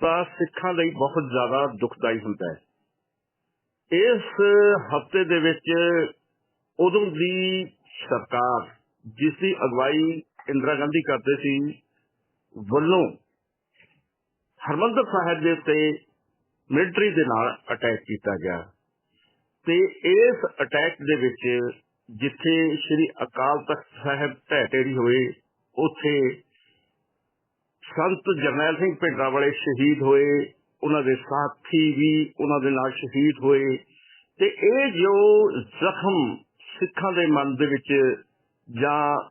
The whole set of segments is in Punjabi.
ਤਾਂ ਸਿੱਖਾਂ ਲਈ ਬਹੁਤ ਜ਼ਿਆਦਾ ਦੁਖਦਾਈ ਹੁੰਦਾ ਹੈ। ਇਸ ਹਫ਼ਤੇ ਦੇ ਵਿੱਚ ਉਦੋਂ ਦੀ ਸਰਕਾਰ ਜਿਸ ਦੀ ਅਗਵਾਈ ਇੰਦਰਾ ਗਾਂਧੀ ਕਰਦੇ ਸੀ ਵੱਲੋਂ ਹਰਮੰਦਰ ਸਾਹਿਬ ਦੇ ਉੱਤੇ ਮਿਲਟਰੀ ਦੇ ਨਾਲ ਅਟੈਕ ਕੀਤਾ ਗਿਆ ਤੇ ਇਸ ਅਟੈਕ ਦੇ ਵਿੱਚ ਜਿੱਥੇ ਸ੍ਰੀ ਅਕਾਲ ਤਖਤ ਸਾਹਿਬ ਢਹਿ ਢੇਰੀ ਹੋਏ, ਉੱਥੇ ਸੰਤ ਜਰਨੈਲ ਸਿੰਘ ਭਿੰਡਰਾ ਵਾਲੇ ਸ਼ਹੀਦ ਹੋਏ ਉਹਨਾਂ ਦੇ ਸਾਥੀ ਵੀ ਉਹਨਾਂ ਦੇ ਨਾਲ ਸ਼ਹੀਦ ਹੋਏ ਤੇ ਇਹ ਜੋ ਜ਼ਖਮ ਸਿੱਖਾਂ ਦੇ ਮਨ ਦੇ ਵਿੱਚ ਜਾਂ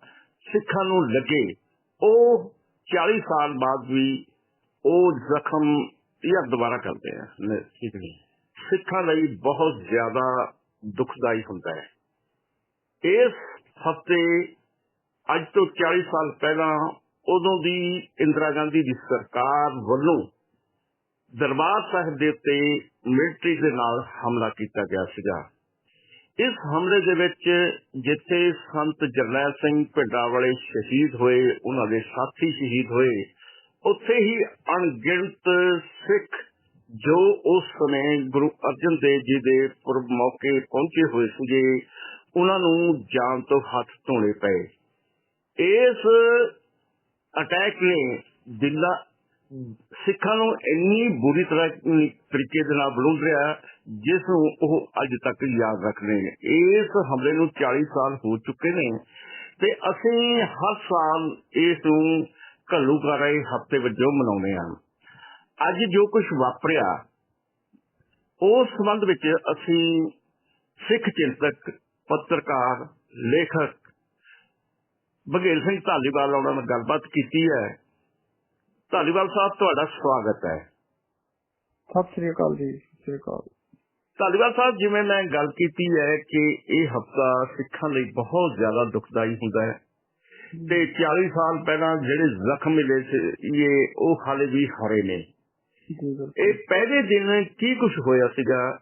ਸਿੱਖਾਂ ਨੂੰ ਲੱਗੇ ਉਹ 40 ਸਾਲ ਬਾਅਦ ਵੀ ਉਹ ਜ਼ਖਮ ਯਾਰ ਦੁਬਾਰਾ ਕਰਦੇ ਆ। ਸਿੱਖਾਂ ਲਈ ਬਹੁਤ ਜ਼ਿਆਦਾ ਦੁਖਦਾਈ ਹੁੰਦਾ ਹੈ। ਇਸ ਹਫ਼ਤੇ ਅੱਜ ਤੋਂ 40 ਸਾਲ ਪਹਿਲਾਂ ਉਦੋਂ ਦੀ ਇੰਦਰਾ ਗਾਂਧੀ ਦੀ ਸਰਕਾਰ ਵੱਲੋਂ ਦਰਬਾਰ ਸਾਹਿਬ ਦੇ ਉੱਤੇ ਮਿਲਟਰੀ ਦੇ ਨਾਲ ਹਮਲਾ ਕੀਤਾ ਗਿਆ ਸੀਗਾ। ਇਸ ਹਮਲੇ ਦੇ ਵਿੱਚ ਜਿੱਥੇ ਸੰਤ ਜਰਨੈਲ ਸਿੰਘ ਭਿੰਡਾ ਵਾਲੇ ਸ਼ਹੀਦ ਹੋਏ, ਉਹਨਾਂ ਦੇ ਸਾਥੀ ਸ਼ਹੀਦ ਹੋਏ, ਉੱਥੇ ਹੀ ਅਣਗਿਣਤ ਸਿੱਖ ਜੋ ਉਸ ਸਮੇਂ ਗੁਰੂ ਅਰਜਨ ਦੇਵ ਜੀ ਦੇ ਪੁਰਬ ਮੌਕੇ ਪਹੁੰਚੇ ਹੋਏ ਸੀਗੇ, ਉਹਨਾਂ ਨੂੰ ਜਾਨ ਤੋਂ ਹੱਥ ਧੋਣੇ ਪਏ। ਇਸ ਅਟੈਕ ਨੇ ਦਿਲਾ ਸਿੱਖਾਂ ਨੂੰ ਇੰਨੀ ਬੁਰੀ ਤਰ੍ਹਾਂ ਤਰੀਕੇ ਦੇ ਨਾਲ ਬਲੂੰਦਰਿਆ ਜਿਸ ਨੂੰ ਉਹ ਅੱਜ ਤੱਕ ਯਾਦ ਰੱਖਦੇ ਨੇ। ਇਸ ਹਮਲੇ ਨੂੰ 40 ਸਾਲ ਹੋ ਚੁੱਕੇ ਨੇ ਤੇ ਅਸੀਂ ਹਰ ਸਾਲ ਇਸ ਨੂੰ ਘੱਲੂਘਾਰੇ ਹਫ਼ਤੇ ਵਜੋਂ ਮਨਾਉਂਦੇ ਹਾਂ। ਅੱਜ ਜੋ ਕੁਝ ਵਾਪਰਿਆ, ਉਸ ਸੰਬੰਧ ਵਿੱਚ ਅਸੀਂ ਸਿੱਖ ਚਿੰਤਕ, ਪੱਤਰਕਾਰ, ਲੇਖਕ ਬਘੇਲ ਸਿੰਘ ਢਾਲੀਵਾਲ ਉਹਨਾਂ ਨਾਲ ਗੱਲਬਾਤ ਕੀਤੀ ਹੈ। ਢਾਲੀਵਾਲ ਸਾਹਿਬ ਤੁਹਾਡਾ ਸਵਾਗਤ ਹੈ। ਸਤਿ ਸ੍ਰੀ ਅਕਾਲ ਜੀ ਸਤਿ ਸ੍ਰੀ ਅਕਾਲ। ਢਾਲੀਵਾਲ ਸਾਹਿਬ ਜਿਵੇਂ ਮੈਂ ਗੱਲ ਕੀਤੀ ਹੈ ਕਿ ਇਹ ਹਫਤਾ ਸਿੱਖਾਂ ਲਈ ਬਹੁਤ ਜ਼ਿਆਦਾ ਦੁਖਦਾਈ ਹੁੰਦਾ ਹੈ। ਤੇ 40 ਸਾਲ ਪਹਿਲਾਂ ਜਿਹੜੇ ਜ਼ਖਮ ਮਿਲੇ ਸੀ ਇਹ ਉਹ ਹਾਲੇ ਵੀ ਹਰੇ ਨੇ। ਇਹ ਪਹਿਲੇ ਦਿਨ ਕੀ ਕੁਝ ਹੋਇਆ ਸੀਗਾ?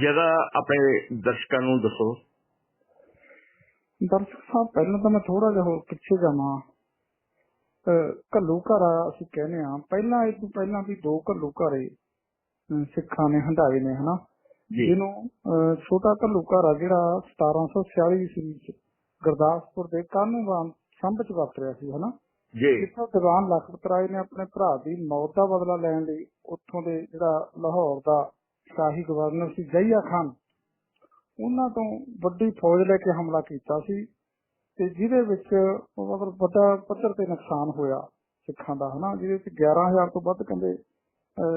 ਜਰਾ ਆਪਣੇ ਦਰਸ਼ਕਾਂ ਨੂੰ ਦੱਸੋ। ਦਰਸ਼ਕ ਸਾਹਿਬ ਪਹਿਲਾਂ ਤਾਂ ਮੈਂ ਥੋੜਾ ਜਿਹਾ ਹੋਰ ਪਿੱਛੇ ਜਾਵਾਂ। ਘੱਲੂ ਘਰ ਅਸੀਂ ਕਹਿੰਦੇ ਆ ਪਹਿਲਾਂ ਇਹ ਤੋਂ ਪਹਿਲਾਂ ਵੀ ਦੋ ਘੱਲੂ ਘਰੇ ਸਿੱਖਾਂ ਨੇ ਹੰਡਾਏ ਨੇ ਹਨਾ? ਜਿਹਨੂੰ ਛੋਟਾ ਘੱਲੂ ਘਰ ਆ ਜਿਹੜਾ 1746 ਈਸਵੀ ਚ ਗੁਰਦਾਸਪੁਰ ਦੇ ਕਾਨੂੰਵਾਨ ਸੰਭ ਚ ਵਾਪਰਿਆ ਸੀ ਹਨਾ? ਜੀ। ਜਿੱਥੋਂ ਦੀਵਾਨ ਲਖਪਤ ਰਾਏ ਨੇ ਆਪਣੇ ਭਰਾ ਦੀ ਮੌਤ ਦਾ ਬਦਲਾ ਲੈਣ ਲਈ ਉੱਥੋਂ ਦੇ ਜਿਹੜਾ ਲਾਹੌਰ ਦਾ ਸ਼ਾਹੀ ਗਵਰਨਰ ਸੀ ਜਈਆ ਖਾਨ ਉਹਨਾਂ ਤੋਂ ਵੱਡੀ ਫੌਜ ਲੈ ਕੇ ਹਮਲਾ ਕੀਤਾ ਸੀ ਤੇ ਜਿਹਦੇ ਵਿੱਚ ਮਤਲਬ ਵੱਡਾ ਪੱਧਰ ਤੇ ਨੁਕਸਾਨ ਹੋਇਆ ਸਿੱਖਾਂ ਦਾ ਹਨਾ? ਜਿਹਦੇ ਵਿੱਚ 11000 ਤੋਂ ਵੱਧ ਕਹਿੰਦੇ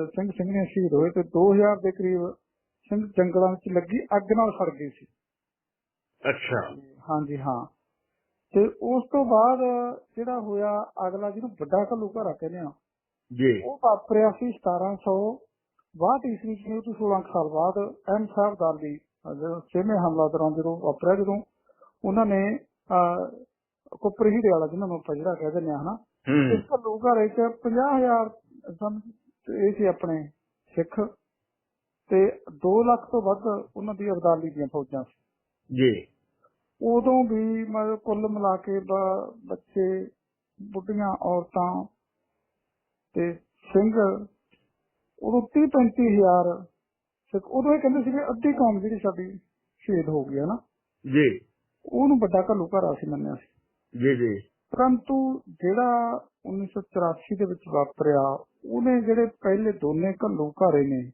ਸਿੰਘ ਸਿੰਘੀਆਂ ਸ਼ਹੀਦ ਹੋਏ ਤੇ 2000 ਦੇ ਕਰੀਬ ਸਿੰਘ ਜੰਗਲਾਂ ਵਿੱਚ ਲੱਗੀ ਅੱਗ ਨਾਲ ਸੜ ਗਏ ਸੀ। ਅੱਛਾ। ਹਾਂਜੀ ਹਾਂ। ਤੇ ਉਸ ਤੋਂ ਬਾਅਦ ਜਿਹੜਾ ਹੋਇਆ ਅਗਲਾ ਜਿਹਨੂੰ ਵੱਡਾ ਘੱਲੂ ਘਰਾ ਕਹਿੰਦੇ ਆ ਜੀ। ਉਹ ਵਾਪਰਿਆ ਸੀ 1762 ਈਸਵੀ ਚ ਤੋਂ 16 ਸਾਲ ਬਾਅਦ ਅਹਿਮ ਸਾਹਿਬ ਦਾਲੀ ਛੇਵੇਂ ਹਮਲਾ ਦੌਰਾਨ ਜਦੋਂ ਵਾਪਰਿਆ ਜਦੋਂ ਉਹਨਾਂ ਨੇ ਕੋਪਰ ਹੀਰੇ ਵਾਲਾ ਜਿਹਨਾਂ ਨੂੰ ਆਪਾਂ ਜਿਹੜਾ ਕਹਿ ਦਿੰਦੇ ਆ ਹਨਾ? ਇਸ ਘੱਲੂ ਘਰੇ ਚ 50000 ਇਹ ਸੀ ਆਪਣੇ ਸਿੱਖ ਤੇ 2 ਲੱਖ ਤੋਂ ਵੱਧ ਉਹਨਾਂ ਦੀ ਅਬਦਾਲੀ ਦੀਆਂ ਫੌਜਾਂ ਸੀ। ਜੀ। ਉਦੋਂ ਵੀ ਮਤਲਬ ਕੁੱਲ ਮਿਲਾ ਕੇ ਬੱਚੇ ਬੁੱਢੀਆਂ ਔਰਤਾਂ ਤੇ ਸਿੰਘ ਉਦੋਂ 30 35000 ਸਿੱਖ ਉਦੋਂ ਇਹ ਕਹਿੰਦੇ ਸੀ ਕਿ ਅੱਧੀ ਕੌਮ ਜਿਹੜੀ ਸਾਡੀ ਸ਼ਹੀਦ ਹੋ ਗਈ ਹੈ ਨਾ ਜੀ। ਉਹਨੂੰ ਵੱਡਾ ਘੱਲੂ ਘਰ ਸੀ ਮੰਨਿਆ ਸੀ। ਜੀ ਜੀ। ਪਰੰਤੂ ਜਿਹੜਾ 1984 ਦੇ ਵਿੱਚ ਵਾਪਰਿਆ ਉਹਨੇ ਜਿਹੜੇ ਪਹਿਲੇ ਦੋਨੇ ਘੱਲੂ ਘਾਰੇ ਨੇ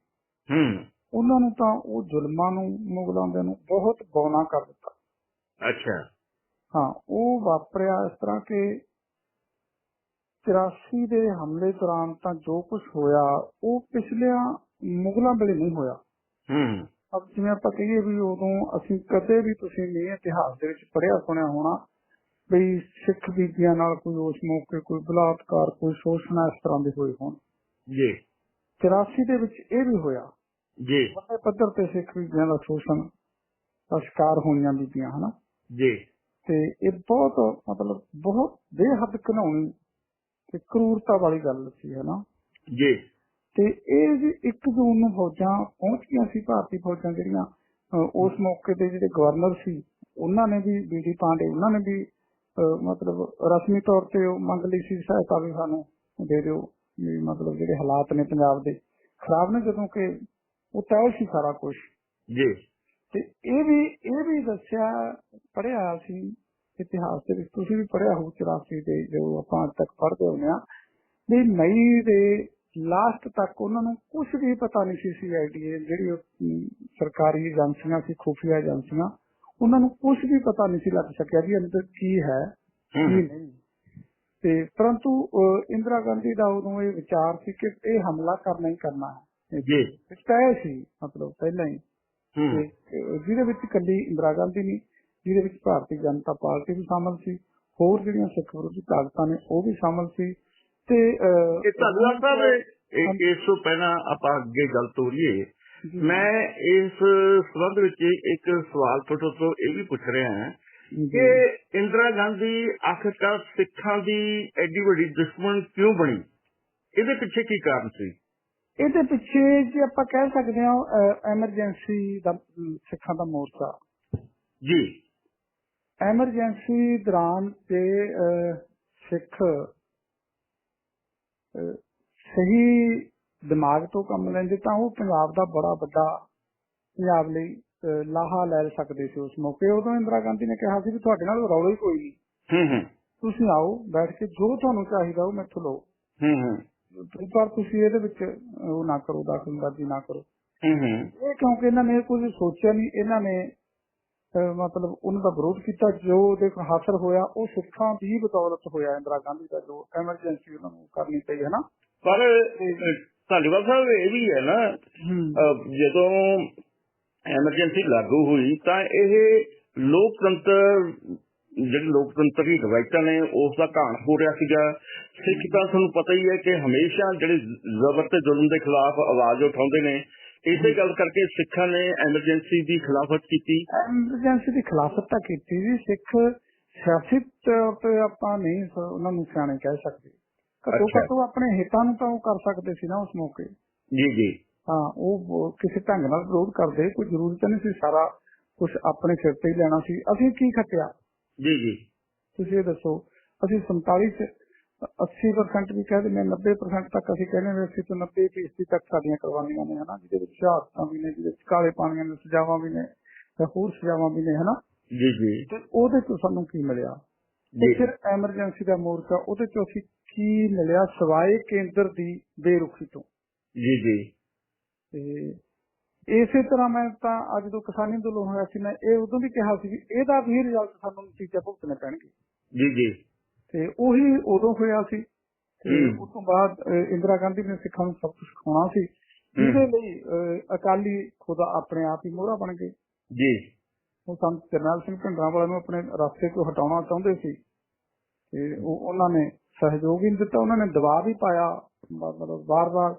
ਹੂੰ। ਉਹਨਾਂ ਨੂੰ ਤਾਂ ਉਹ ਜ਼ੁਲਮਾਂ ਨੂੰ ਮੁਗਲਾਂ ਦੇ ਨੂੰ ਬਹੁਤ ਬੌਨਾ ਕਰ ਦਿੱਤਾ। ਅੱਛਾ। ਹਾਂ ਉਹ ਵਾਪਰਿਆ ਇਸ ਤਰ੍ਹਾਂ ਕਿ 84 ਦੇ ਹਮਲੇ ਦੌਰਾਨ ਤਾਂ ਜੋ ਕੁਝ ਹੋਇਆ ਉਹ ਪਿਛਲਿਆਂ ਮੁਗਲਾਂ ਵੇਲੇ ਨਹੀਂ ਹੋਇਆ। ਹੂੰ। ਅਬ ਜਿਵੇਂ ਆਪਾਂ ਕਹੀਏ ਵੀ ਉਦੋਂ ਅਸੀਂ ਕਦੇ ਵੀ ਤੁਸੀਂ ਨਹੀਂ ਇਤਿਹਾਸ ਦੇ ਵਿੱਚ ਪੜਿਆ ਸੁਣਿਆ ਹੋਣਾ ਵੀ ਸਿੱਖ ਬੀਬੀਆਂ ਨਾਲ ਕੋਈ ਉਸ ਮੌਕੇ ਕੋਈ ਬਲਾਤਕਾਰ ਕੋਈ ਸ਼ੋਸ਼ਣ ਇਸ ਤਰ੍ਹਾਂ ਦੇ ਹੋਏ ਹੋਣ ਜੀ 84 ਦੇ ਵਿੱਚ ਇਹ ਵੀ ਹੋਇਆ ਜੀ ਵੱਡੇ ਪੱਧਰ ਤੇ ਸਿੱਖ ਬੀਬੀਆਂ ਦਾ ਸ਼ੋਸ਼ਣ ਦਾ ਸ਼ਿਕਾਰ ਹੋਈਆਂ ਬੀਬੀਆਂ ਹਨਾ ਜੀ ਤੇ ਇਹ ਬਹੁਤ ਮਤਲਬ ਬਹੁਤ ਬੇਹੱਦ ਘਿਨਾਉਣੀ ਤੇ ਕਰੂਰਤਾ ਵਾਲੀ ਗੱਲ ਸੀ ਹਨਾ ਜੀ ਤੇ ਇਹ ਜੀ 1 ਜੂਨ ਨੂੰ ਫੌਜਾਂ ਪਹੁੰਚ ਗਈਆਂ ਸੀ ਭਾਰਤੀ ਫੌਜਾਂ ਜਿਹੜੀਆਂ ਉਸ ਮੌਕੇ ਤੇ ਜਿਹੜੇ ਗਵਰਨਰ ਸੀ ਉਹਨਾਂ ਨੇ ਵੀ ਬੀਡੀ ਪਾਂਡੇ ਉਹਨਾਂ ਨੇ ਵੀ ਮਤਲਬ ਰਸਮੀ ਤੌਰ ਤੇ ਉਹ ਮੰਗ ਲਈ ਸੀ ਸਹਾਇਤਾ ਵੀ ਸਾਨੂੰ ਦੇ ਦਿਓ ਵੀ ਮਤਲਬ ਜਿਹੜੇ ਹਾਲਾਤ ਨੇ ਪੰਜਾਬ ਦੇ ਖਰਾਬ ਨੇ ਜਦੋਂ ਕਿ ਉਹ ਤੈਅ ਸੀ ਸਾਰਾ ਕੁਝ ਜੀ। ਤੇ ਇਹ ਵੀ ਇਹ ਵੀ ਦੱਸਿਆ ਪੜਿਆ ਸੀ ਇਤਿਹਾਸ ਦੇ ਵਿੱਚ ਤੁਸੀਂ ਵੀ ਪੜਿਆ ਹੋ 84 ਦੇ ਜੋ ਆਪਾਂ ਅੱਜ ਤੱਕ ਪੜ੍ਹਦੇ ਹੁੰਦੇ ਆ ਵੀ ਮਈ ਦੇ ਲਾਸਟ ਤੱਕ ਉਹਨਾਂ ਨੂੰ ਕੁਝ ਵੀ ਪਤਾ ਨਹੀਂ ਸੀ ਸੀਆਈਡੀ ਜਿਹੜੀ ਉਹ, ਸਰਕਾਰੀ ਏਜੰਸੀਆਂ ਸੀ ਖੁਫੀਆ ਏਜੰਸੀਆਂ ਉਹਨਾਂ ਨੂੰ ਕੁਝ ਵੀ ਪਤਾ ਨਹੀਂ ਸੀ ਲੱਗ ਸਕਿਆ ਵੀ ਅੰਦਰ ਕੀ ਹੈ ਕੀ ਨਹੀਂ। ਤੇ ਪਰੰਤੂ ਇੰਦਰਾ ਗਾਂਧੀ ਦਾ ਉਦੋਂ ਇਹ ਵਿਚਾਰ ਸੀ ਕਿ ਇਹ ਹਮਲਾ ਕਰਨਾ ਹੀ ਕਰਨਾ ਹੈ। ਜੀ। ਤੈਅ ਸੀ ਮਤਲਬ ਪਹਿਲਾਂ ਹੀ। ਜਿਹਦੇ ਵਿੱਚ ਕੱਲੀ ਇੰਦਰਾ ਗਾਂਧੀ ਨਹੀਂ ਜਿਹਦੇ ਵਿੱਚ ਭਾਰਤੀ ਜਨਤਾ ਪਾਰਟੀ ਵੀ ਸ਼ਾਮਲ ਸੀ ਹੋਰ ਜਿਹੜੀਆਂ ਸਿੱਖ ਵਿਰੋਧੀ ਤਾਕਤਾਂ ਨੇ ਉਹ ਵੀ ਸ਼ਾਮਲ ਸੀ। ਤੇ ਇਹ ਧੰਨਵਾਦ ਸਾਹਿਬ ਇਸ ਤੋਂ ਪਹਿਲਾਂ ਆਪਾਂ ਅੱਗੇ ਗੱਲ ਤੋਰੀਏ। ਮੈਂ ਇਸ ਸੰਬੰਧ ਵਿੱਚ ਇੱਕ ਸਵਾਲ ਤੁਹਾਡੇ ਤੋਂ ਇਹ ਵੀ ਪੁੱਛ ਰਿਹਾ ਹਾਂ ਕਿ ਇੰਦਰਾ ਗਾਂਧੀ ਆਖਿਰਕਾਰ ਸਿੱਖਾਂ ਦੀ ਐਡੀ ਵੱਡੀ ਦੁਸ਼ਮਣ ਕਿਉਂ ਬਣੀ? ਇਹਦੇ ਪਿੱਛੇ ਕੀ ਕਾਰਨ ਸੀ? ਇਹਦੇ ਪਿੱਛੇ ਜੇ ਆਪਾਂ ਕਹਿ ਸਕਦੇ ਹਾਂ ਐਮਰਜੈਂਸੀ ਦਾ ਸਿੱਖਾਂ ਦਾ ਮੋਰਚਾ। ਜੀ। ਐਮਰਜੈਂਸੀ ਦੌਰਾਨ ਤੇ ਸਿੱਖ ਸਹੀ ਦਿਮਾਗ ਤੋਂ ਕੰਮ ਲੈਂਦੇ ਤਾਂ ਉਹ ਪੰਜਾਬ ਦਾ ਬੜਾ ਵੱਡਾ ਪੰਜਾਬ ਲਈ ਲਾਹਾ ਲੈ ਸਕਦੇ ਸੀ ਉਸ ਮੌਕੇ। ਉਦੋਂ ਇੰਦਰਾ ਗਾਂਧੀ ਨੇ ਕਿਹਾ ਸੀ ਵੀ ਤੁਹਾਡੇ ਨਾਲ ਰੌਲਾ ਹੀ ਕੋਈ ਨਹੀਂ। ਹੂੰ ਹੂੰ। ਤੁਸੀਂ ਆਓ ਬੈਠ ਕੇ ਜੋ ਤੁਹਾਨੂੰ ਚਾਹੀਦਾ ਉਹ ਮੈਥੋਂ ਲਓ। ਹੂੰ ਹੂੰ। ਪਰ ਤੁਸੀਂ ਇਹਦੇ ਵਿੱਚ ਉਹ ਨਾ ਕਰੋ ਦਖਲਅੰਦਾਜ਼ੀ ਨਾ ਕਰੋ। ਹੂੰ ਹੂੰ। ਇਹ ਕਿਉਂਕਿ ਇਹਨਾਂ ਨੇ ਕੁਝ ਸੋਚਿਆ ਨਹੀਂ ਇਹਨਾਂ ਨੇ ਮਤਲਬ ਉਹਨਾਂ ਦਾ ਵਿਰੋਧ ਕੀਤਾ ਜੋ ਦੇਖੋ ਹਾਸਲ ਹੋਇਆ ਉਹ ਸਿੱਖਾਂ ਦੀ ਬਦੌਲਤ ਹੋਇਆ ਇੰਦਰਾ ਗਾਂਧੀ ਦਾ ਜੋ ਐਮਰਜੈਂਸੀ ਉਹਨਾਂ ਨੂੰ ਕਰਨੀ ਪਈ ਹੈ ਨਾ ਪਰ ਧਾਲੀਵਾਲ ਸਾਹਿਬ ਇਹ ਵੀ ਹੈ ਨਾ ਜਦੋਂ ਐਮਰਜੈਂਸੀ ਲਾਗੂ ਹੋਈ ਤਾਂ ਇਹ ਲੋਕਤੰਤਰ ਜਿਹੜੇ ਲੋਕਤੰਤਰੀ ਰਵਾਇਤਾਂ ਨੇ ਉਸ ਦਾ ਘਾਣ ਹੋ ਰਿਹਾ ਸੀਗਾ। ਸਿੱਖ ਤਾਂ ਤੁਹਾਨੂੰ ਪਤਾ ਹੀ ਹੈ ਕਿ ਹਮੇਸ਼ਾ ਜਿਹੜੇ ਜ਼ਬਰ ਤੇ ਜ਼ੁਲਮ ਦੇ ਖਿਲਾਫ ਆਵਾਜ਼ ਉਠਾਉਂਦੇ ਨੇ ਇਸੇ ਗੱਲ ਕਰਕੇ ਸਿੱਖਾਂ ਨੇ ਐਮਰਜੈਂਸੀ ਦੀ ਖਿਲਾਫਤ ਕੀਤੀ। ਐਮਰਜੈਂਸੀ ਦੀ ਖਿਲਾਫਤ ਤਾਂ ਕੀਤੀ ਜੀ। ਸਿੱਖ ਸਿਆਸੀ ਤੌਰ ਤੇ ਆਪਾਂ ਨਹੀਂ ਸ- ਉਹਨਾਂ ਨੂੰ ਸਿਆਣੇ ਕਹਿ ਸਕਦੇ। ਘੱਟੋ। ਘੱਟ ਉਹ ਆਪਣੇ ਹਿੱਤਾਂ ਨੂੰ ਤਾਂ ਉਹ ਕਰ ਸਕਦੇ ਸੀ ਨਾ ਉਸ ਮੌਕੇ। ਜੀ ਜੀ। ਹਾਂ ਉਹ ਉਹ ਕਿਸੇ ਢੰਗ ਨਾਲ ਵਿਰੋਧ ਕਰਦੇ। ਕੋਈ ਜ਼ਰੂਰਤ ਨਹੀਂ ਸੀ। ਸਾਰਾ ਕੁਝ ਆਪਣੇ ਸਿਰ ਤੇ ਹੀ ਲੈਣਾ ਸੀ। ਅਸੀਂ ਕੀ ਖੱਟਿਆ? ਜੀ ਜੀ। ਤੁਸੀਂ ਇਹ ਦੱਸੋ। ਅਸੀਂ 47 ਚ 80% ਵੀ ਕਹਿ ਦਿੰਦੇ ਹਾਂ, 90% ਤੱਕ ਅਸੀਂ ਕਹਿੰਦੇ ਹਾਂ ਅਸੀਂ ਤੋਂ 90 ਫੀਸਦੀ ਤੱਕ ਸਾਡੀਆਂ ਕੁਰਬਾਨੀਆਂ ਨੇ ਹਨਾ ਜਿਹਦੇ ਵਿੱਚ ਸ਼ਹਾਦਤਾਂ ਵੀ ਨੇ ਜਿਹਦੇ ਵਿੱਚ ਕਾਲੇ ਪਾਣੀਆਂ ਦੇ ਸਜ਼ਾਵਾਂ ਵੀ ਨੇ ਤੇ ਹੋਰ ਸਜ਼ਾਵਾਂ ਵੀ ਨੇ ਹਨਾ। ਜੀ ਜੀ। ਤੇ ਉਹਦੇ ਤੋਂ ਸਾਨੂੰ ਕੀ ਮਿਲਿਆ? ਤੇ ਫਿਰ ਐਮਰਜੈਂਸੀ ਦਾ ਮੋਰਚਾ ਉਹਦੇ ਚੋਂ ਅਸੀਂ ਕੀ ਮਿਲਿਆ? ਸਵਾਏ ਕੇਂਦਰ ਦੀ ਬੇਰੁਖੀ ਤੋਂ। ਜੀ ਜੀ। ਤੇ ਇਸੇ ਤਰ੍ਹਾਂ ਮੈਂ ਤਾਂ ਅੱਜ ਜਦੋਂ ਕਿਸਾਨੀ ਅੰਦੋਲਨ ਹੋਇਆ ਸੀ ਮੈਂ ਇਹ ਉਦੋਂ ਵੀ ਕਿਹਾ ਸੀ ਵੀ ਇਹਦਾ ਵੀ ਰਿਜ਼ਲਟ ਸਾਨੂੰ ਨਤੀਜਾ ਭੁਗਤਣੇ ਪੈਣਗੇ। ਜੀ ਜੀ। ਤੇ ਉਹੀ ਉਦੋਂ ਹੋਇਆ ਸੀ ਤੇ। ਉਸ ਤੋਂ ਬਾਅਦ ਇੰਦਰਾ ਗਾਂਧੀ ਨੇ ਸਿੱਖਾਂ ਨੂੰ ਸਭ ਕੁਝ ਸਿਖਾਉਣਾ ਸੀ। ਜਿਹਦੇ ਲਈ ਅਕਾਲੀ ਖੁਦਾ ਆਪਣੇ ਆਪ ਹੀ ਮੋਹਰਾ ਬਣ ਗਏ। ਜੀ। ਉਹ ਸੰਤ ਜਰਨੈਲ ਸਿੰਘ ਭਿੰਡਰਾਂ ਨੂੰ ਆਪਣੇ ਰਸਤੇ ਤੋਂ ਹਟਾਉਣਾ ਚਾਹੁੰਦੇ ਸੀ। ਤੇ ਉਹ ਉਹਨਾਂ ਨੇ ਸਹਿਯੋਗ ਹੀ ਦਿੱਤਾ। ਉਹਨਾਂ ਨੇ ਦਬਾਅ ਵੀ ਪਾਇਆ। ਮਤਲਬ ਵਾਰ-ਵਾਰ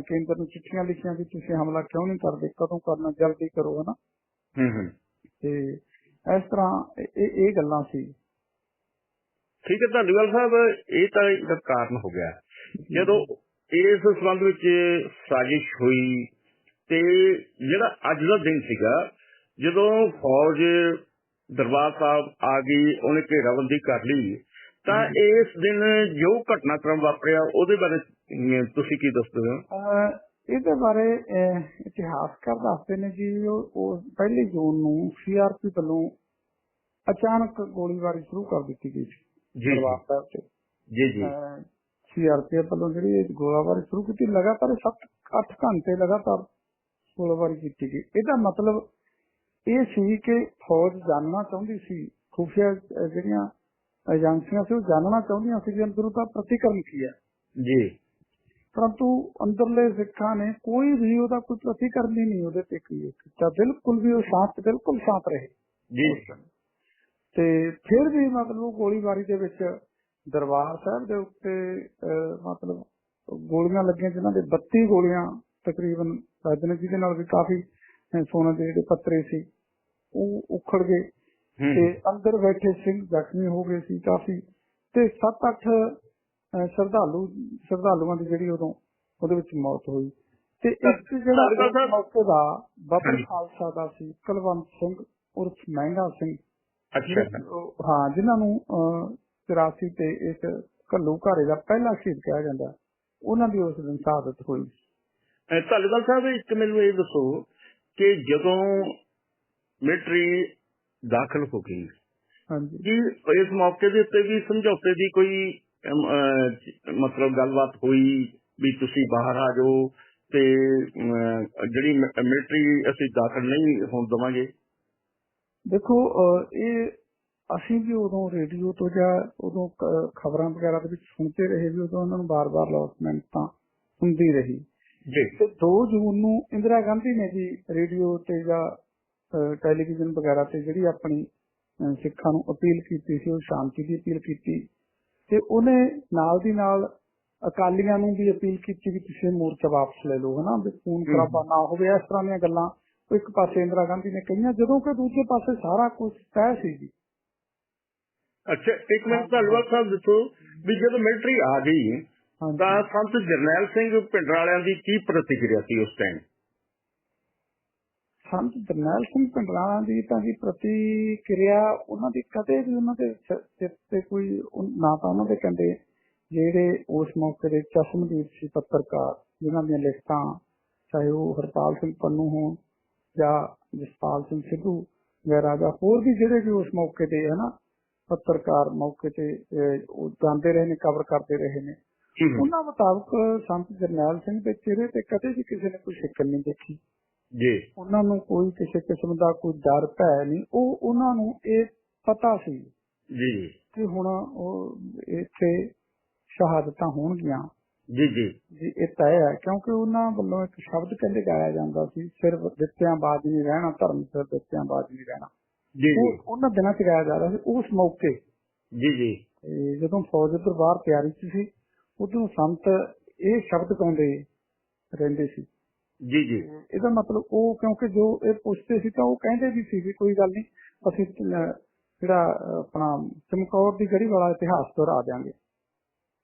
ਕੇਂਦਰ ਨੂੰ ਚਿੱਠੀਆਂ ਲਿਖੀਆਂ ਕਿ ਤੁਸੀਂ ਹਮਲਾ ਕਿਉਂ ਨਹੀਂ ਕਰਦੇ? ਕਦੋਂ ਕਰਨਾ? ਜਲਦੀ ਕਰੋ ਹਨਾ? ਹੂੰ ਹੂੰ। ਤੇ ਇਸ ਤਰ੍ਹਾਂ ਇਹ ਗੱਲਾਂ ਸੀ। ਠੀਕ ਹੈ ਧਾਲੀਵਾਲ ਸਾਹਿਬ ਇਹ ਤਾਂ ਇਹਦਾ ਕਾਰਨ ਹੋ ਗਿਆ। ਜਦੋਂ ਇਸ ਸੰਬੰਧ ਵਿੱਚ ਸਾਜ਼ਿਸ਼ ਹੋਈ ਤੇ ਜਿਹੜਾ ਅੱਜ ਦਾ ਦਿਨ ਸੀਗਾ ਜਦੋਂ ਫੌਜ ਦਰਬਾਰ ਸਾਹਿਬ ਆ ਗਈ ਉਹਨੇ ਘੇਰਾਬੰਦੀ ਕਰ ਲਈ ਤਾਂ ਇਸ ਦਿਨ ਜੋ ਘਟਨਾਕ੍ਰਮ ਵਾਪਰਿਆ ਉਹਦੇ ਬਾਰੇ ਤੁਸੀਂ ਕੀ ਦੱਸਦੇ ਹੋ? ਇਹਦੇ ਬਾਰੇ ਇਤਿਹਾਸਕਾਰ ਦੱਸਦੇ ਨੇ ਜੀ ਉਹ ਪਹਿਲੀ ਜੂਨ ਨੂੰ ਸੀਆਰਪੀ ਵੱਲੋਂ ਅਚਾਨਕ ਗੋਲੀਬਾਰੀ ਸ਼ੁਰੂ ਕਰ ਦਿੱਤੀ ਗਈ ਸੀ। ਦਰਬਾਰ ਸਾਹਿਬ ਤੇ ਜੀ ਜੀ। ਸੀਆਰਪੀ ਵੱਲੋਂ ਜਿਹੜੀ ਗੋਲੀਬਾਰੀ ਸ਼ੁਰੂ ਕੀਤੀ ਲਗਾਤਾਰ 7-8 ਘੰਟੇ ਲਗਾਤਾਰ ਗੋਲੀਬਾਰੀ ਕੀਤੀ ਗਈ। ਇਹਦਾ ਮਤਲਬ ਇਹ ਸੀ ਕਿ ਫੌਜ ਜਾਣਨਾ ਚਾਹੁੰਦੀ ਸੀ। ਖੁਫੀਆ ਜਿਹੜੀਆਂ ਏਜੰਸੀਆਂ ਸੀ ਉਹ ਜਾਣਨਾ ਚਾਹੁੰਦੀਆਂ ਸੀ ਕਿ ਅੰਦਰੋਂ ਦਾ ਪ੍ਰਤੀਕਰਮ ਕੀ ਹੈ। ਜੀ। ਪਰੰਤੂ ਅੰਦਰਲੇ ਸਿੱਖਾਂ ਨੇ ਕੋਈ ਵੀ ਉਹਦਾ ਕੋਈ ਪ੍ਰਤੀਕਰਮ ਨਹੀਂ ਉਹਦੇ ਤੇ ਕੀਤਾ। ਬਿਲਕੁਲ ਵੀ ਉਹ ਸ਼ਾਂਤ ਬਿਲਕੁਲ ਸ਼ਾਂਤ ਰਹੇ। ਜੀ। ਤੇ ਫਿਰ ਵੀ ਮਤਲਬ ਗੋਲੀਬਾਰੀ ਦੇ ਵਿੱਚ ਦਰਬਾਰ ਸਾਹਿਬ ਦੇ ਉੱਤੇ ਮਤਲਬ ਗੋਲੀਆਂ ਲੱਗੀਆਂ ਜਿਨ੍ਹਾਂ ਦੇ 32 ਗੋਲੀਆਂ ਤਕਰੀਬਨ ਵੱਜਣ ਜਿਹਦੇ ਨਾਲ ਵੀ ਕਾਫੀ ਸੋਨੇ ਦੇ ਜਿਹੜੇ ਪੱਤਰੇ ਸੀ ਉਹ ਉਖੜ ਗਏ। ਤੇ ਅੰਦਰ ਬੈਠੇ ਸਿੰਘ ਜ਼ਖਮੀ ਹੋ ਗਏ ਸੀ ਕਾਫੀ। ਤੇ 7-8 ਸ਼ਰਧਾਲੂ ਸ਼ਰਧਾਲੂਆਂ ਦੀ ਜਿਹੜੀ ਉਦੋਂ ਉਹਦੇ ਵਿੱਚ ਮੌਤ ਹੋਈ। ਤੇ ਇੱਕ ਜਿਹੜਾ ਮੌਕੇ ਦਾ ਬਾਬਰ ਹਾਂਜੀ। ਖਾਲਸਾ ਦਾ ਸੀ ਕੁਲਵੰਤ ਸਿੰਘ ਉਰਫ ਮਹਿੰਗਾ ਸਿੰਘ। ਹਾਂ ਜਿਨ੍ਹਾਂ ਨੂੰ ਅਹ, 84 ਤੇ ਇਸ ਘੱਲੂ ਘਾਰੇ ਦਾ ਪਹਿਲਾ ਸ਼ਹੀਦ ਕਿਹਾ ਜਾਂਦਾ ਉਹਨਾਂ ਦੀ ਉਸ ਦਿਨ ਸ਼ਹਾਦਤ ਹੋਈ। ਧਾਲੀਵਾਲ ਸਾਹਿਬ ਇੱਕ ਮੈਨੂੰ ਇਹ ਦੱਸੋ ਕਿ ਜਦੋਂ ਮਿਲਟਰੀ ਦਾਖਲ ਹੋ ਗਈ ਹਾਂਜੀ। ਕੀ ਇਸ ਮੌਕੇ ਦੇ ਉੱਤੇ ਵੀ ਸਮਝੌਤੇ ਦੀ ਕੋਈ ਮਤਲਬ ਗੱਲਬਾਤ ਹੋਈ ਵੀ ਤੁਸੀਂ ਬਾਹਰ ਆ ਜਾਓ ਤੇ ਜਿਹੜੀ ਮਿਲਟਰੀ ਅਸੀਂ ਦਾਖਲ ਨਹੀਂ ਹੋਣ ਦਵਾਂਗੇ? ਦੇਖੋ ਇਹ ਅਸੀਂ ਵੀ ਉਦੋਂ ਰੇਡੀਓ ਤੋਂ ਜਾਂ ਉਦੋਂ ਖਬਰਾਂ ਵਗੈਰਾ ਦੇ ਵਿੱਚ ਸੁਣਦੇ ਰਹੇ ਵੀ ਉਦੋਂ ਉਹਨਾਂ ਨੂੰ ਬਾਰ-ਬਾਰ ਲੌਸਮੈਂਟ ਤਾਂ ਹੁੰਦੀ ਰਹੀ। ਜੀ। ਤੇ 2 ਜੂਨ ਨੂੰ ਇੰਦਰਾ ਗਾਂਧੀ ਨੇ ਵੀ ਰੇਡੀਓ ਤੇ ਜਾਂ ਟੈਲੀਵਿਜ਼ਨ ਵਗੈਰਾ ਤੇ ਜਿਹੜੀ ਆਪਣੀ ਸਿੱਖਾਂ ਨੂੰ ਅਪੀਲ ਕੀਤੀ ਸੀ ਉਹ ਸ਼ਾਂਤੀ ਦੀ ਅਪੀਲ ਕੀਤੀ। ਤੇ ਉਹਨੇ ਨਾਲ ਦੀ ਨਾਲ ਅਕਾਲੀਆਂ ਨੂੰ ਵੀ ਅਪੀਲ ਕੀਤੀ ਵੀ ਤੁਸੀਂ ਮੋਰਚਾ ਵਾਪਸ ਲੈ ਲਓ ਹਨਾ ਵੀ ਖੂਨ ਖਰਾਬਾ ਨਾ ਹੋਵੇ ਇਸ ਤਰ੍ਹਾਂ ਦੀਆਂ ਗੱਲਾਂ ਇੱਕ ਪਾਸੇ ਇੰਦਰਾ ਗਾਂਧੀ ਨੇ ਕਹੀਆਂ ਜਦੋਂ ਕਿ ਦੂਜੇ ਪਾਸੇ ਸਾਰਾ ਕੁਝ ਤੈਅ ਸੀ ਜੀ। ਅੱਛਾ ਇੱਕ ਮਿੰਟ ਧਾਲੀਵਾਲ ਸਾਹਿਬ ਦੱਸੋ ਵੀ ਜਦੋਂ ਮਿਲਟਰੀ ਆ ਗਈ ਤਾਂ ਸੰਤ ਜਰਨੈਲ ਸਿੰਘ ਪਿੰਡ ਵਾਲਿਆਂ ਦੀ ਕੀ ਪ੍ਰਤੀਕਿਰਿਆ ਸੀ ਉਸ ਟਾਈਮ ਸੰਤ ਜਰਨੈਲ ਸਿੰਘ ਪਿੰਡਰਾਣਾ ਦੀ ਤਾਂ ਜੀ ਪ੍ਰਤੀਕਿਰਿਆ ਉਹਨਾਂ ਦੀ ਕਦੇ ਵੀ ਉਹਨਾਂ ਦੇ ਸਿਰ ਤੇ ਕੋਈ ਨਾ ਤਾਂ ਉਹਨਾਂ ਦੇ ਕਹਿੰਦੇ ਜਿਹੜੇ ਉਸ ਮੌਕੇ ਦੇ ਚਸ਼ਮਦੀਦ ਸੀ ਪੱਤਰਕਾਰ ਜਿਨ੍ਹਾਂ ਦੀਆਂ ਲਿਖਤਾਂ ਚਾਹੇ ਉਹ ਹਰਪਾਲ ਸਿੰਘ ਪੰਨੂ ਹੋਣ ਜਾਂ ਜਸਪਾਲ ਸਿੰਘ ਸਿੱਧੂ ਵਗੈਰਾ ਹੋਰ ਵੀ ਜਿਹੜੇ ਵੀ ਉਸ ਮੌਕੇ ਤੇ ਹਨਾ ਪੱਤਰਕਾਰ ਮੌਕੇ ਤੇ ਉਹ ਜਾਂਦੇ ਰਹੇ ਨੇ ਕਵਰ ਕਰਦੇ ਰਹੇ ਨੇ। ਉਹਨਾਂ ਮੁਤਾਬਕ ਸੰਤ ਜਰਨੈਲ ਸਿੰਘ ਦੇ ਚਿਹਰੇ ਤੇ ਕਦੇ ਵੀ ਕਿਸੇ ਨੇ ਕੋਈ ਸ਼ਿਕਨ ਨਹੀਂ ਦੇਖੀ। ਜੀ। ਉਹਨਾਂ ਨੂੰ ਕੋਈ ਕਿਸੇ ਕਿਸਮ ਦਾ ਕੋਈ ਡਰ ਭੈ ਨਹੀਂ। ਉਹ ਉਹਨਾਂ ਨੂੰ ਇਹ ਪਤਾ ਸੀ ਜੀ। ਕਿ ਹੁਣ ਉਹ ਇੱਥੇ ਸ਼ਹਾਦਤਾਂ ਹੋਣਗੀਆਂ। ਜੀ ਜੀ। ਜੀ ਇਹ ਤੈਅ ਹੈ ਕਿਉਂਕਿ ਉਹਨਾਂ ਵੱਲੋਂ ਇੱਕ ਸ਼ਬਦ ਕਹਿੰਦੇ ਗਾਇਆ ਜਾਂਦਾ ਸੀ ਸਿਰਫ ਦਿੱਤਿਆਂ ਬਾਜ ਨਹੀਂ ਰਹਿਣਾ ਧਰਮ ਸਿਰ ਦਿੱਤਿਆਂ ਬਾਜ ਨਹੀਂ ਰਹਿਣਾ। ਜੀ ਜੀ। ਉਹ ਉਹਨਾਂ ਦਿਨਾਂ ਚ ਗਾਇਆ ਜਾ ਰਿਹਾ ਸੀ ਉਸ ਮੌਕੇ। ਜੀ ਜੀ। ਤੇ ਜਦੋਂ ਫੌਜ ਉੱਧਰ ਬਾਹਰ ਤਿਆਰੀ ਚ ਸੀ ਉਦੋਂ ਸੰਤ ਇਹ ਸ਼ਬਦ ਗਾਉਂਦੇ ਰਹਿੰਦੇ ਸੀ। ਜੀ ਜੀ। ਇਹਦਾ ਮਤਲਬ ਉਹ ਕਿਉਂਕਿ ਜੋ ਇਹ ਪੁੱਛਦੇ ਸੀ ਤਾਂ ਉਹ ਕਹਿੰਦੇ ਵੀ ਸੀ ਵੀ ਕੋਈ ਗੱਲ ਨਹੀਂ ਅਸੀਂ ਜਿਹੜਾ ਆਪਣਾ ਚਮਕੌਰ ਦੀ ਗੜੀ ਵਾਲਾ ਇਤਿਹਾਸ ਦੁਹਰਾ ਦਿਆਂਗੇ।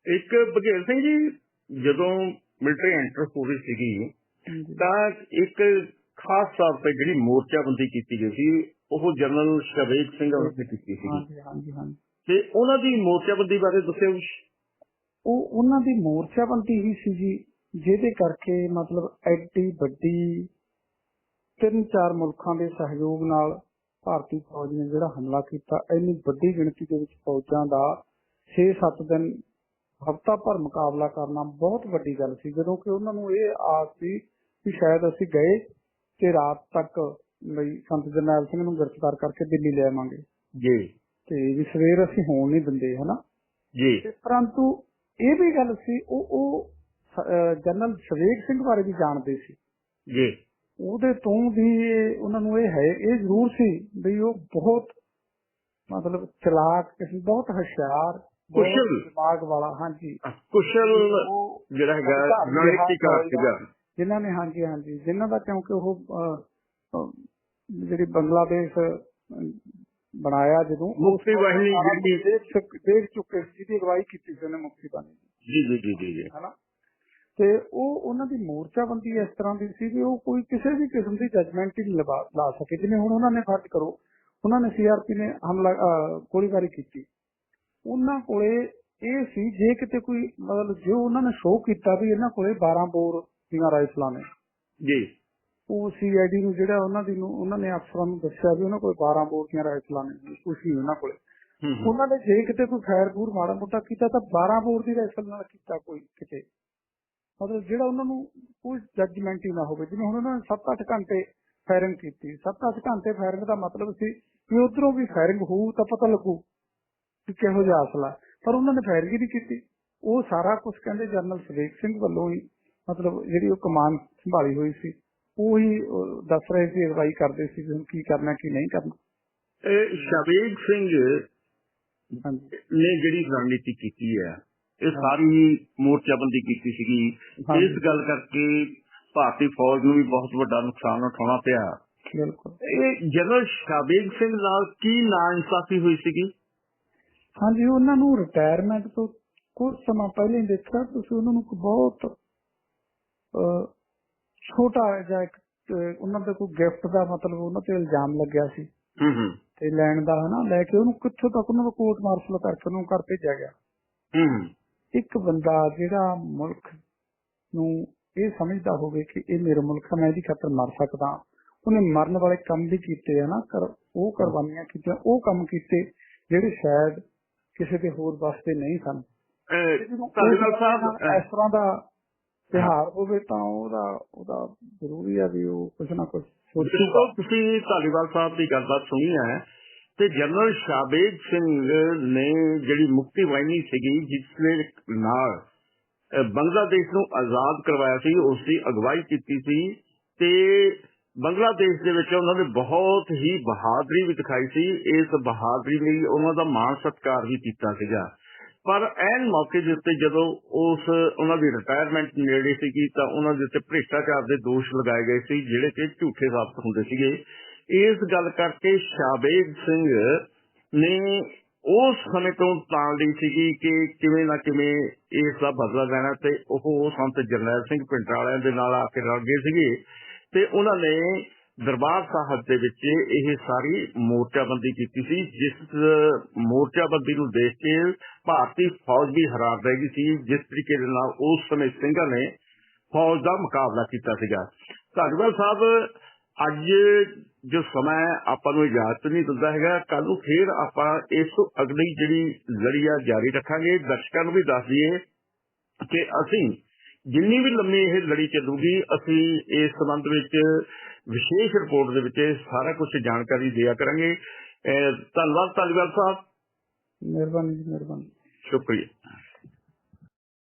ਇੱਕ ਬਘੇਲ ਸਿੰਘ ਜੀ ਜਦੋਂ ਮਿਲਟਰੀ ਐਂਟਰ ਹੋ ਰਹੀ ਸੀਗੀ ਤਾਂ ਇੱਕ ਖਾਸ ਤੌਰ ਤੇ ਜਿਹੜੀ ਮੋਰਚਾਬੰਦੀ ਕੀਤੀ ਗਈ ਸੀ ਉਹ ਜਨਰਲ ਸ਼ਵੇਕ ਸਿੰਘ ਵੱਲੋਂ ਕੀਤੀ ਸੀ ਹਾਂਜੀ ਹਾਂਜੀ ਹਾਂਜੀ। ਤੇ ਉਹਨਾਂ ਦੀ ਮੋਰਚਾਬੰਦੀ ਬਾਰੇ ਦੱਸਿਓ ਉਹ ਉਹਨਾਂ ਦੀ ਮੋਰਚਾਬੰਦੀ ਹੀ ਸੀ ਜੀ ਜਿਹਦੇ ਕਰਕੇ ਮਤਲਬ ਐਡੀ ਵੱਡੀ ਤਿੰਨ ਚਾਰ ਮੁਲਕਾਂ ਦੇ ਸਹਿਯੋਗ ਨਾਲ ਭਾਰਤੀ ਫੌਜ ਨੇ ਜਿਹੜਾ ਹਮਲਾ ਕੀਤਾ ਇੰਨੀ ਵੱਡੀ ਗਿਣਤੀ ਦੇ ਵਿੱਚ ਫੌਜਾਂ ਦਾ 6-7 ਦਿਨ ਹਫਤਾ ਭਰ ਮੁਕਾਬਲਾ ਕਰਨਾ ਬਹੁਤ ਵੱਡੀ ਗੱਲ ਸੀ ਜਦੋਂ ਕਿ ਉਹਨਾਂ ਨੂੰ ਇਹ ਆਸ ਸੀ ਕਿ ਸ਼ਾਇਦ ਅਸੀਂ ਗਏ ਤੇ ਰਾਤ ਤੱਕ ਬਈ ਸੰਤ ਜਰਨੈਲ ਸਿੰਘ ਨੂੰ ਗ੍ਰਿਫਤਾਰ ਕਰਕੇ ਦਿੱਲੀ ਲੈ ਆਵਾਂਗੇ। ਜੀ। ਤੇ ਵੀ ਸਵੇਰ ਅਸੀਂ ਹੋਣ ਨਹੀਂ ਦਿੰਦੇ ਹਨਾ? ਜੀ। ਪਰੰਤੂ ਇਹ ਵੀ ਗੱਲ ਸੀ ਉਹ ਉਹ ਜਨਰਲ ਸ਼ਵੇਕ ਸਿੰਘ ਬਾਰੇ ਵੀ ਜਾਣਦੇ ਸੀ। ਜੀ। ਉਹਦੇ ਤੋਂ ਵੀ ਉਹਨਾਂ ਨੂੰ ਇਹ ਹੈ ਇਹ ਜ਼ਰੂਰ ਸੀ ਵੀ ਉਹ ਬਹੁਤ ਮਤਲਬ ਚਲਾਕ ਕਿਸਮ ਬਹੁਤ ਹੁਸ਼ਿਆਰ ਕੁਸ਼ਲ। ਦਿਮਾਗ ਵਾਲਾ ਹਾਂਜੀ। ਕੁਸ਼ਲ ਜਿਹੜਾ ਹੈਗਾ ਰਿਹਾ ਸੀਗਾ। ਜਿਨ੍ਹਾਂ ਨੇ ਹਾਂਜੀ ਹਾਂਜੀ ਜਿਨ੍ਹਾਂ ਦਾ ਕਿਉਂਕਿ ਉਹ ਜਿਹੜੀ ਬੰਗਲਾਦੇਸ਼ ਬਣਾਇਆ ਜਦੋਂ ਮੁਕਤੀ ਵਾਹਿਨੀ ਜਿਹੜੀ- ਦੇਖ ਚੁੱਕ- ਸੀ ਜਿਹਦੀ ਅਗਵਾਈ ਕੀਤੀ ਸੀ ਉਹਨੇ ਮੁਕਤੀ ਬਾਣੀ ਦੀ। ਜੀ ਜੀ ਜੀ ਜੀ ਹਨਾ? ਤੇ ਉਹ ਉਹਨਾਂ ਦੀ ਮੋਰਚਾਬੰਦੀ ਇਸ ਤਰ੍ਹਾਂ ਦੀ ਸੀ ਕਿ ਉਹ ਕੋਈ ਕਿਸੇ ਵੀ ਕਿਸਮ ਦੀ ਜਜਮੈਂਟ ਹੀ ਨਹੀਂ ਲਾ ਸਕੇ। ਜਿਵੇਂ ਹੁਣ ਉਹਨਾਂ ਨੇ ਫਰਜ਼ ਕਰੋ ਉਹਨਾਂ ਨੇ ਸੀਆਰਪੀ ਨੇ ਹਮਲਾ ਗੋਲੀਬਾਰੀ ਕੀਤੀ। ਉਹਨਾਂ ਕੋਲੇ ਇਹ ਸੀ ਜੇ ਕਿਤੇ ਕੋਈ ਮਤਲਬ ਜੋ ਉਹਨਾਂ ਨੇ ਸ਼ੋਅ ਕੀਤਾ ਵੀ ਇਹਨਾਂ ਕੋਲੇ 12 ਬੋਰ ਦੀਆਂ ਰਾਈਫਲਾਂ ਨੇ। ਜੀ। ਉਹ ਸੀਆਈਡੀ ਨੂੰ ਜਿਹੜਾ ਉਹਨਾਂ ਦੀ ਨੂੰ ਉਹਨਾਂ ਨੇ ਅਫਸਰਾਂ ਨੂੰ ਦੱਸਿਆ ਵੀ ਉਹਨਾਂ ਕੋਲ 12 ਬੋਰ ਦੀਆਂ ਰਾਈਫਲਾਂ ਨੇ ਕੁਝ ਨਹੀਂ ਉਹਨਾਂ ਕੋਲੇ। ਉਹਨਾਂ ਨੇ ਜੇ ਕਿਤੇ ਕੋਈ ਫੂਰ ਮਾੜਾ ਮੋਟਾ ਕੀਤਾ ਤਾਂ 12 ਬੋਰ ਦੀ ਰਾਈਫਲ ਨਾਲ ਕੀਤਾ ਕੋਈ ਕਿਤੇ। ਮਤਲਬ ਜਿਹੜਾ ਉਹਨਾਂ ਨੂੰ ਕੋਈ ਜੱਜਮੈਂਟ ਹੀ ਨਾ ਹੋਵੇ ਜਿਵੇਂ ਹੁਣ ਉਹਨਾਂ ਨੇ 7-8 ਘੰਟੇ ਫਾਇਰਿੰਗ ਕੀਤੀ। 7-8 ਘੰਟੇ ਫਾਇਰਿੰਗ ਦਾ ਮਤਲਬ ਸੀ ਕਿ ਉਧਰੋਂ ਵੀ ਫਾਇਰਿੰਗ ਹੋਊ ਤਾਂ ਪਤਾ ਲੱਗੂ। ਕਿ ਕਿਹੋ ਜਿਹਾ ਅਸਲਾ। ਪਰ ਉਹਨਾਂ ਨੇ ਫਾਇਰਿੰਗ ਹੀ ਨਹੀਂ ਕੀਤੀ। ਉਹ ਸਾਰਾ ਕੁਝ ਕਹਿੰਦੇ ਜਨਰਲ ਸਵੇਕ ਸਿੰਘ ਵੱਲੋਂ ਹੀ ਮਤਲਬ ਜਿਹੜੀ ਉਹ ਕਮਾਨ ਸੰਭਾਲੀ ਹੋਈ ਸੀ ਉਹ ਹੀ ਦੱਸ ਰਹੇ ਸੀ ਅਗਵਾਈ ਕਰਦੇ ਸੀ ਹੁਣ ਕੀ ਕਰਨਾ ਕੀ ਨਹੀਂ ਕਰਨਾ। ਇਹ ਸ਼ਵੇਗ ਸਿੰਘ ਨੇ ਜਿਹੜੀ ਰਣਨੀਤੀ ਕੀਤੀ ਹੈ ਇਹ ਸਾਰੀ ਮੋਰਚਾਬੰਦੀ ਕੀਤੀ ਸੀਗੀ। ਇਸ ਗੱਲ ਕਰਕੇ ਭਾਰਤੀ ਫੌਜ ਨੂੰ ਵੀ ਬਹੁਤ ਵੱਡਾ ਨੁਕਸਾਨ ਉਠਾਉਣਾ ਪਿਆ। ਬਿਲਕੁਲ। ਇਹ ਜਨਰਲ ਸ਼ਾਬੇਗ ਸਿੰਘ ਨਾਲ ਕੀ ਨਾਇਨਸਾਫੀ ਹੋਈ ਸੀਗੀ? ਹਾਂਜੀ ਉਹਨਾਂ ਨੂੰ ਰਿਟਾਇਰਮੈਂਟ ਤੋਂ ਕੁਝ ਸਮਾਂ ਪਹਿਲਾਂ ਹੀ ਦੇਖਿਆ ਤੁਸੀਂ ਉਹਨਾਂ ਨੂੰ ਇੱਕ ਬਹੁਤ ਅਹ, ਛੋਟਾ ਜਿਹਾ ਇੱਕ ਅਹ, ਉਹਨਾਂ ਦਾ ਕੋਈ ਗਿਫਟ ਦਾ ਮਤਲਬ ਉਹਨਾਂ ਤੇ ਇਲਜ਼ਾਮ ਲੱਗਿਆ ਸੀ। ਹੂੰ ਹੂੰ। ਤੇ ਲੈਣ ਦਾ ਹਨਾ ਲੈ ਕੇ ਉਹਨੂੰ ਕਿੱਥੋਂ ਤੱਕ ਉਹਨਾਂ ਨੂੰ ਕੋਰਟ ਮਾਰਸ਼ਲ ਕਰਕੇ ਉਹਨੂੰ ਘਰ ਭੇਜਿਆ ਗਿਆ। ਹੂੰ ਹੂੰ। ਇੱਕ ਬੰਦਾ ਜਿਹੜਾ ਮੁਲਕ ਨੂੰ ਇਹ ਸਮਝਦਾ ਹੋਵੇ ਕਿ ਇਹ ਮੇਰਾ ਮੁਲਕ ਹੈ ਮੈਂ ਇਹਦੀ ਖਾਤਰ ਮਰ ਸਕਦਾ। ਉਹਨੇ ਮਰਨ ਵਾਲੇ ਕੰਮ ਵੀ ਕੀਤੇ ਆ ਨਾ ਕਰ ਉਹ ਕੁਰਬਾਨੀਆਂ ਕੀਤੀਆਂ ਉਹ ਕੰਮ ਕੀਤੇ ਜਿਹੜੇ ਸ਼ਾਇਦ ਕਿਸੇ ਦੇ ਹੋਰ ਵਾਸਤੇ ਨਹੀਂ ਸਨ। ਸਾਹਿਬ ਇਸ ਤਰ੍ਹਾਂ ਦਾ ਤਿਹਾਰ ਹੋਵੇ ਤਾਂ ਉਹਦਾ ਉਹਦਾ ਜ਼ਰੂਰੀ ਆ ਵੀ ਉਹ ਕੁਝ ਨਾ ਕੁਝ ਸੋਚੂਗਾ। ਤੁਸੀਂ ਧਾਲੀਵਾਲ ਸਾਹਿਬ ਦੀ ਗੱਲਬਾਤ ਸੁਣੀ ਹੈ ਤੇ ਜਨਰਲ ਸ਼ਾਬੇਗ ਸਿੰਘ ਨੇ ਜਿਹੜੀ ਮੁਕਤੀ ਵਾਹਿਨੀ ਸੀਗੀ ਜਿਸ ਦੇ ਨਾਲ ਬੰਗਲਾਦੇਸ਼ ਨੂੰ ਆਜ਼ਾਦ ਕਰਵਾਇਆ ਸੀ ਉਸ ਦੀ ਅਗਵਾਈ ਕੀਤੀ ਸੀ ਤੇ ਬੰਗਲਾਦੇਸ਼ ਦੇ ਵਿੱਚ ਉਹਨਾਂ ਨੇ ਬਹੁਤ ਹੀ ਬਹਾਦਰੀ ਵੀ ਦਿਖਾਈ ਸੀ। ਇਸ ਬਹਾਦਰੀ ਲਈ ਉਹਨਾਂ ਦਾ ਮਾਣ ਸਤਿਕਾਰ ਵੀ ਕੀਤਾ ਸੀਗਾ। ਪਰ ਐਨ ਮੌਕੇ ਦੇ ਉੱਤੇ ਜਦੋਂ ਉਸ, ਉਹਨਾਂ ਦੀ ਰਿਟਾਇਰਮੈਂਟ ਨੇੜੇ ਸੀਗੀ ਤਾਂ ਉਹਨਾਂ ਦੇ ਉੱਤੇ ਭ੍ਰਿਸ਼ਟਾਚਾਰ ਦੇ ਦੋਸ਼ ਲਗਾਏ ਗਏ ਸੀ, ਜਿਹੜੇ ਕਿ ਝੂਠੇ ਸਾਬਤ ਹੁੰਦੇ ਸੀਗੇ। ਇਸ ਗੱਲ ਕਰਕੇ ਸ਼ਾਬੇਗ ਸਿੰਘ ਨੇ ਉਸ ਸਮੇਂ ਤੋਂ ਤਾਲ ਲਈ ਸੀਗੀ ਕਿ ਕਿਵੇਂ ਨਾ ਕਿਵੇਂ ਇਸ ਦਾ ਬਦਲਾ ਲੈਣਾ ਤੇ ਉਹ ਸੰਤ ਜਰਨੈਲ ਸਿੰਘ ਪਿੰਡ ਵਾਲਿਆਂ ਦੇ ਨਾਲ ਆ ਕੇ ਰਲ ਗਏ ਸੀਗੇ। ਤੇ ਉਹਨਾਂ ਨੇ ਦਰਬਾਰ ਸਾਹਿਬ ਦੇ ਵਿੱਚ ਇਹ ਸਾਰੀ ਮੋਰਚਾਬੰਦੀ ਕੀਤੀ ਸੀ, ਜਿਸ ਮੋਰਚਾਬੰਦੀ ਨੂੰ ਦੇਖ ਕੇ ਭਾਰਤੀ ਫੌਜ ਵੀ ਹੈਰਾਨ ਰਹਿ ਗਈ ਸੀ। ਜਿਸ ਤਰੀਕੇ ਦੇ ਨਾਲ ਉਸ ਸਮੇਂ ਸਿੰਘਾਂ ਨੇ ਫੌਜ ਦਾ ਮੁਕਾਬਲਾ ਕੀਤਾ ਸੀਗਾ। ਧੰਨਵਾਦ ਸਾਹਿਬ, ਅੱਜ ਜੋ ਸਮਾਂ ਆਪਾਂ ਨੂੰ ਇਜਾਜ਼ਤ ਨਹੀਂ ਦਿੰਦਾ ਹੈਗਾ। ਕੱਲ ਨੂੰ ਫੇਰ ਆਪਾਂ ਇਸ ਤੋਂ ਅਗਲੀ ਜਿਹੜੀ ਲੜੀ ਆ ਜਾਰੀ ਰੱਖਾਂਗੇ। ਦਰਸ਼ਕਾਂ ਨੂੰ ਵੀ ਦੱਸ ਦਈਏ ਕਿ ਅਸੀਂ ਜਿੰਨੀ ਵੀ ਲੰਮੀ ਇਹ ਲੜੀ ਚੱਲੂਗੀ ਅਸੀਂ ਇਸ ਸੰਬੰਧ ਵਿੱਚ ਵਿਸ਼ੇਸ਼ ਰਿਪੋਰਟ ਦੇ ਵਿੱਚ ਸਾਰਾ ਕੁਝ ਜਾਣਕਾਰੀ ਦਿਆ ਕਰਾਂਗੇ। ਧੰਨਵਾਦ ਧੰਨਵਾਦ ਸਾਹਿਬ। ਮਿਹਰਬਾਨੀ ਜੀ ਮਿਹਰਬਾਨੀ। ਸ਼ੁਕਰੀਆ।